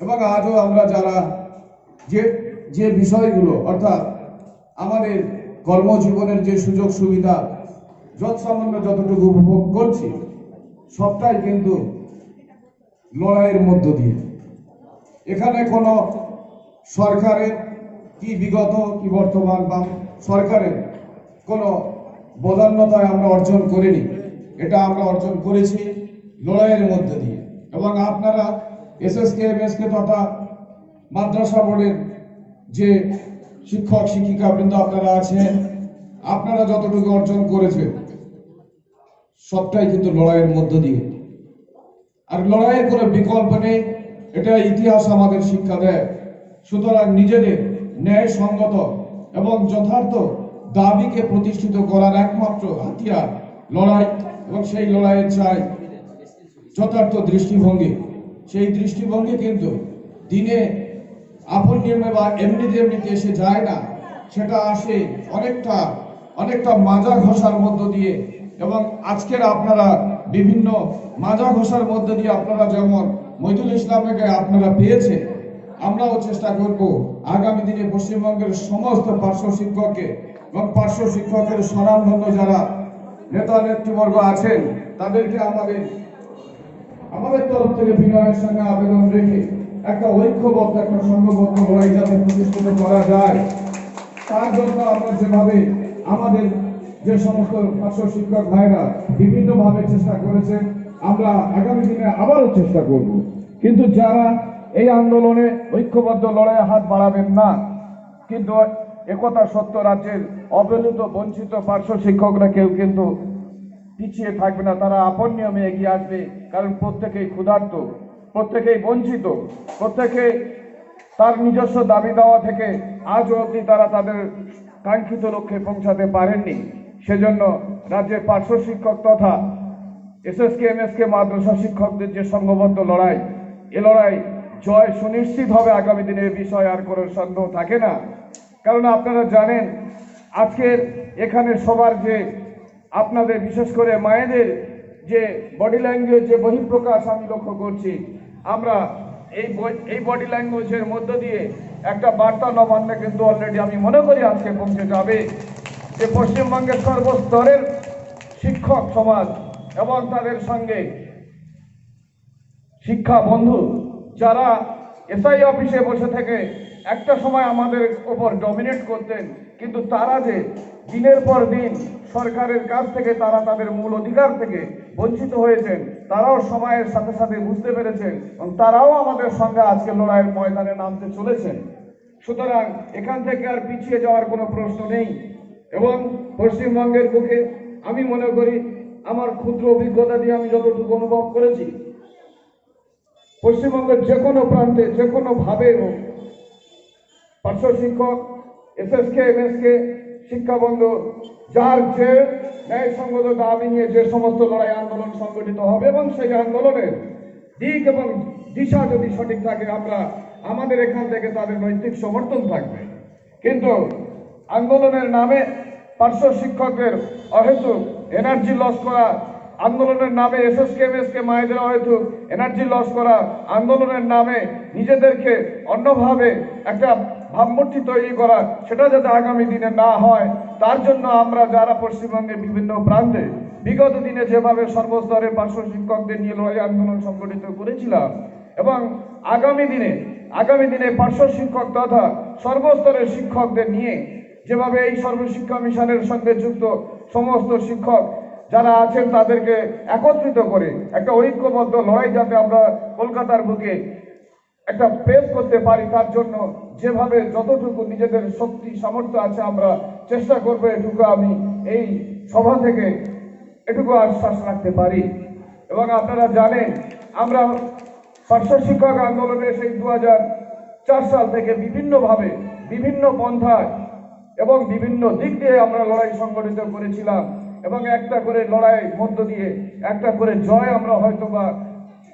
এবং আজও আমরা যারা যে যে বিষয়গুলো, অর্থাৎ আমাদের কর্মজীবনের যে সুযোগ সুবিধা, যত সামান্য যতটুকু উপভোগ করছি, সবটাই কিন্তু লড়াইয়ের মধ্য দিয়ে। এখানে কোনো সরকারের কি বিগত, কি বর্তমান, বা সরকারের কোনো বদান্যতায় আমরা অর্জন করিনি, এটা আমরা অর্জন করেছি লড়াইয়ের মধ্য দিয়ে। এবং আপনারা এসএসকে, এমএসকে তথা মাদ্রাসা বোর্ডের যে শিক্ষক, শিক্ষিকা বৃন্দ আপনারা আছেন, আপনারা যতটুকু অর্জন করেছেন, সবটাই কিন্তু লড়াইয়ের মধ্য দিয়ে। আর লড়াইয়ের কোনো বিকল্প নেই, এটা ইতিহাস আমাদের শিক্ষা দেয়। সুতরাং নিজেদের ন্যায়সঙ্গত এবং যথার্থ দাবিকে প্রতিষ্ঠিত করার একমাত্র হাতিয়ার লড়াই, এবং সেই লড়াইয়ের চাই যথার্থ দৃষ্টিভঙ্গি। সেই দৃষ্টিভঙ্গি কিন্তু দিনে আপন নিয়মে বা এমনিতে এমনিতে এসে যায় না, সেটা আসে অনেকটা অনেকটা মাজা ঘষার মধ্য দিয়ে। এবং আজকের আপনারা বিভিন্ন মাজা ঘষার মধ্য দিয়ে আপনারা যেমন মহিদুল ইসলামকে আপনারা পেয়েছে আমরাও চেষ্টা করব আগামী দিনে পশ্চিমবঙ্গের সমস্ত পার্শ্ব শিক্ষককে এবং পার্শ্ব শিক্ষকের স্বনামধন্য যারা নেতা নেতৃবর্গ আছেন, তাদেরকে আমাদের আমাদের তরফ থেকে বিনয়ের সঙ্গে আবেদন রেখে একটা ঐক্যবদ্ধ, একটা সংঘবদ্ধ লড়াই যাতে প্রতিষ্ঠিত করা যায়, তার জন্য আমরা যেভাবে আমাদের যে সমস্ত পার্শ্ব শিক্ষক ভাইরা বিভিন্নভাবে চেষ্টা করেছেন, আমরা আগামী দিনে আবারও চেষ্টা করব। কিন্তু যারা এই আন্দোলনে ঐক্যবদ্ধ লড়াইয়ে হাত বাড়াবেন না, কিন্তু একথা সত্য, রাজ্যের অবহেলিত, বঞ্চিত পার্শ্ব শিক্ষকরা কেউ কিন্তু পিছিয়ে থাকবে না, তারা আপন নিয়মে এগিয়ে আসবে, কারণ প্রত্যেকেই ক্ষুধার্ত, প্রত্যেকেই বঞ্চিত, প্রত্যেকে তার নিজস্ব দাবি দেওয়া থেকে আজও অবধি তারা তাদের কাঙ্ক্ষিত লক্ষ্যে পৌঁছাতে পারেননি। সেজন্য রাজ্যের পার্শ্ব শিক্ষক তথা এসএসকে, এমএসকে, মাদ্রাসা শিক্ষকদের যে সংঘবদ্ধ লড়াই, এ লড়াই জয় সুনিশ্চিত হবে আগামী দিনে, এ বিষয়ে আর কোনো সন্দেহ থাকে না। কারণ আপনারা জানেন, আজকের এখানে সবার যে আপনাদের, বিশেষ করে মায়েদের যে বডি ল্যাঙ্গুয়েজ যে বহিঃপ্রকাশ আমি লক্ষ্য করছি, আমরা এই এই বডি ল্যাঙ্গুয়েজের মধ্য দিয়ে একটা বার্তা নবান্নে কিন্তু অলরেডি আমি মনে করি আজকে পৌঁছে যাবে যে পশ্চিমবঙ্গের সর্বস্তরের শিক্ষক সমাজ এবং তাদের সঙ্গে শিক্ষা বন্ধু যারা এসআই অফিসে বসে থেকে একটা সময় আমাদের ওপর ডমিনেট করতেন, কিন্তু তারা যে দিনের পর দিন সরকারের কাছ থেকে তারা তাদের মূল অধিকার থেকে বঞ্চিত হয়েছেন, তারাও সময়ের সাথে সাথে বুঝতে পেরেছেন এবং তারাও আমাদের সঙ্গে আজকে লড়াইয়ের ময়দানে নামতে চলেছেন। সুতরাং এখান থেকে আর পিছিয়ে যাওয়ার কোনো প্রশ্ন নেই এবং পশ্চিমবঙ্গের বুকে আমি মনে করি আমার ক্ষুদ্র অভিজ্ঞতা দিয়ে আমি যতটুকু অনুভব করেছি, পশ্চিমবঙ্গের যে কোনো প্রান্তে, যে কোনো ভাবে হোক, পার্শ্ব শিক্ষক S S K M S K বন্ধু যার যে ন্যায়সঙ্গত দাবি নিয়ে যে সমস্ত লড়াই আন্দোলন সংগঠিত হবে এবং সেই আন্দোলনের দিক এবং দিশা যদি সঠিক থাকে, আমরা আমাদের এখান থেকে তাদের নৈতিক সমর্থন থাকবে। কিন্তু আন্দোলনের নামে পার্শ্ব শিক্ষকদের অহেতুক এনার্জি লস করা, আন্দোলনের নামে এসএসকে এমএসকে মায়েদের অহেতুক এনার্জি লস করা, আন্দোলনের নামে নিজেদেরকে অন্যভাবে একটা ভাবমূর্তি তৈরি করা, সেটা যাতে আগামী দিনে না হয়, তার জন্য আমরা যারা পশ্চিমবঙ্গের বিভিন্ন প্রান্তে বিগত দিনে যেভাবে সর্বস্তরে পার্শ্ব শিক্ষকদের নিয়ে লড়াই আন্দোলন সংগঠিত করেছিলাম, এবং আগামী দিনে আগামী দিনে পার্শ্ব শিক্ষক তথা সর্বস্তরের শিক্ষকদের নিয়ে যেভাবে এই সর্বশিক্ষা মিশনের সঙ্গে যুক্ত সমস্ত শিক্ষক যারা আছেন তাদেরকে একত্রিত করে একটা ঐক্যবদ্ধ লড়াই যাতে আমরা কলকাতার বুকে একটা প্রেস করতে পারি, তার জন্য যেভাবে যতটুকু নিজেদের শক্তি, সামর্থ্য আছে, আমরা চেষ্টা করব এটুকু আমি এই সভা থেকে এটুকু আশ্বাস রাখতে পারি। এবং আপনারা জানেন, আমরা পার্শ্ব শিক্ষক আন্দোলনে সেই দু চার সাল থেকে বিভিন্নভাবে বিভিন্ন পন্থায় এবং বিভিন্ন দিক দিয়ে আমরা লড়াই সংগঠিত করেছিলাম। এবং একটা করে লড়াই মধ্য দিয়ে একটা করে জয় আমরা হয়তো বা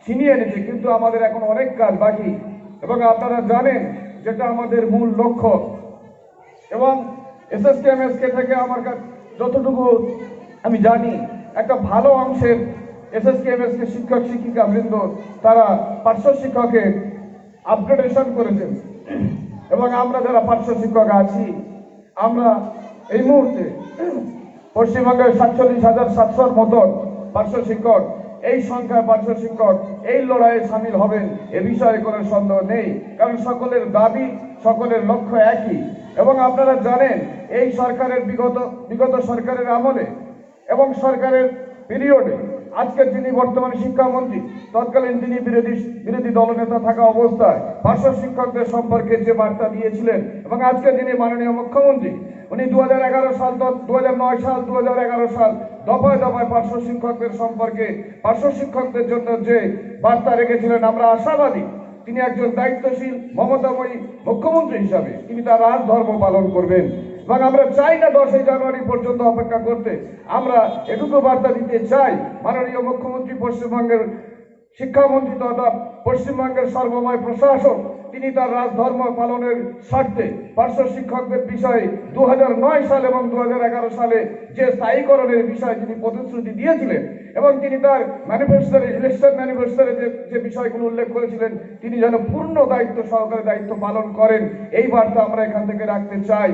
ছিনিয়ে এনেছি কিন্তু আমাদের এখন অনেক কাজ বাকি। এবং আপনারা জানেন যেটা আমাদের মূল লক্ষ্য। এবং এসএসকে এমএসকে থেকে আমার কাছে যতটুকু আমি জানি, একটা ভালো অংশের এসএসকে এমএসকে শিক্ষক, শিক্ষিকা বৃন্দ, তারা পার্শ্ব শিক্ষকের আপগ্রেডেশন করেছেন। এবং আমরা যারা পার্শ্ব শিক্ষক আছি, আমরা এই মুহূর্তে পশ্চিমবঙ্গের সাতচল্লিশ হাজার সাতশোর মতন পার্শ্ব শিক্ষক এই সংখ্যায় পার্শ্ব শিক্ষক, এই লড়াইয়ে সামিল হবেন, এ বিষয়ে কোনো সন্দেহ নেই। কারণ সকলের দাবি, সকলের লক্ষ্য একই। এবং আপনারা জানেন, এই সরকারের বিগত বিগত সরকারের আমলে এবং সরকারের পিরিয়ডে আজকের যিনি বর্তমান শিক্ষামন্ত্রী, তৎকালীন তিনি বিরোধী বিরোধী দলনেতা থাকা অবস্থায়, পার্শ্ব শিক্ষকদের সম্পর্কে যে বার্তা দিয়েছিলেন এবং আজকে যিনি মাননীয় মুখ্যমন্ত্রী উনি দু হাজার এগারো সাল দু সাল দু হাজার এগারো সাল দফায় দফায় পার্শ্ব শিক্ষকদের সম্পর্কে, পার্শ্ব শিক্ষকদের জন্য যে বার্তা রেখেছিলেন, আমরা আশাবাদী। তিনি একজন দায়িত্বশীল, মমতাময়ী মুখ্যমন্ত্রী হিসাবে তিনি তার রাজধর্ম পালন করবেন। এবং আমরা চাই না দশই জানুয়ারি পর্যন্ত অপেক্ষা করতে। আমরা এটুকু বার্তা দিতে চাই, মাননীয় মুখ্যমন্ত্রী পশ্চিমবঙ্গের শিক্ষামন্ত্রী তথা পশ্চিমবঙ্গের সর্বময় প্রশাসক তিনি তার রাজধর্ম পালনের স্বার্থে পার্শ্ব শিক্ষকদের বিষয়ে দু হাজার নয় সাল এবং দু হাজার এগারো সালে যে স্থায়ীকরণের বিষয়ে তিনি প্রতিশ্রুতি দিয়েছিলেন এবং তিনি তার ম্যানিফেস্টারে ইলেকশন ম্যানিফেস্টোরে যে যে বিষয়গুলো উল্লেখ করেছিলেন, তিনি যেন পূর্ণ দায়িত্ব সহকারে দায়িত্ব পালন করেন। এই বার্তা আমরা এখান থেকে রাখতে চাই।